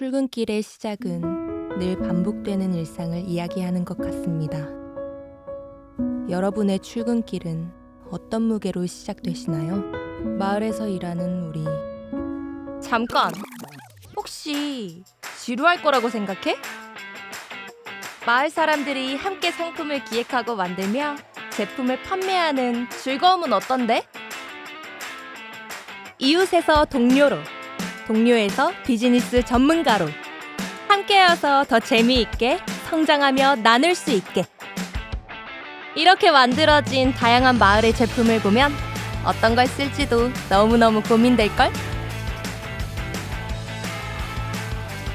출근길의 시작은 늘 반복되는 일상을 이야기하는 것 같습니다. 여러분의 출근길은 어떤 무게로 시작되시나요? 마을에서 일하는 우리. 잠깐! 혹시 지루할 거라고 생각해? 마을 사람들이 함께 상품을 기획하고 만들며 제품을 판매하는 즐거움은 어떤데? 이웃에서 동료로, 동료에서 비즈니스 전문가로 함께여서 더 재미있게 성장하며 나눌 수 있게 이렇게 만들어진 다양한 마을의 제품을 보면 어떤 걸 쓸지도 너무너무 고민될걸?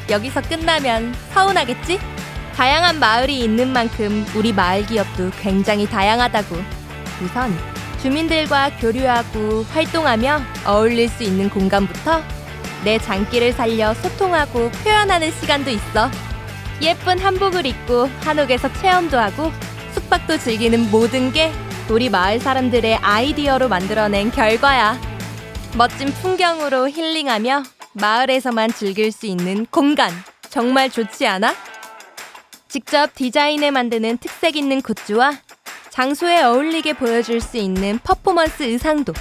여기서 끝나면 서운하겠지? 다양한 마을이 있는 만큼 우리 마을 기업도 굉장히 다양하다고. 우선 주민들과 교류하고 활동하며 어울릴 수 있는 공간부터 내 장기를 살려 소통하고 표현하는 시간도 있어. 예쁜 한복을 입고 한옥에서 체험도 하고 숙박도 즐기는 모든 게 우리 마을 사람들의 아이디어로 만들어낸 결과야. 멋진 풍경으로 힐링하며 마을에서만 즐길 수 있는 공간. 정말 좋지 않아? 직접 디자인해 만드는 특색 있는 굿즈와 장소에 어울리게 보여줄 수 있는 퍼포먼스 의상도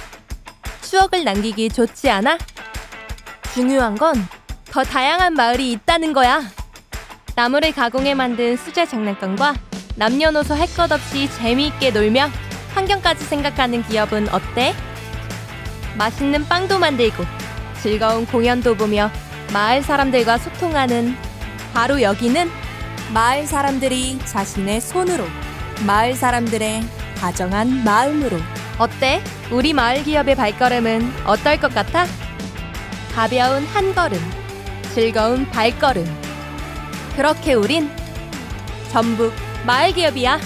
추억을 남기기 좋지 않아? 중요한 건 더 다양한 마을이 있다는 거야. 나무를 가공해 만든 수제 장난감과 남녀노소 할 것 없이 재미있게 놀며 환경까지 생각하는 기업은 어때? 맛있는 빵도 만들고 즐거운 공연도 보며 마을 사람들과 소통하는 바로 여기는 마을 사람들이 자신의 손으로 마을 사람들의 다정한 마음으로 어때? 우리 마을 기업의 발걸음은 어떨 것 같아? 가벼운 한 걸음, 즐거운 발걸음. 그렇게 우린 전북 마을 기업이야.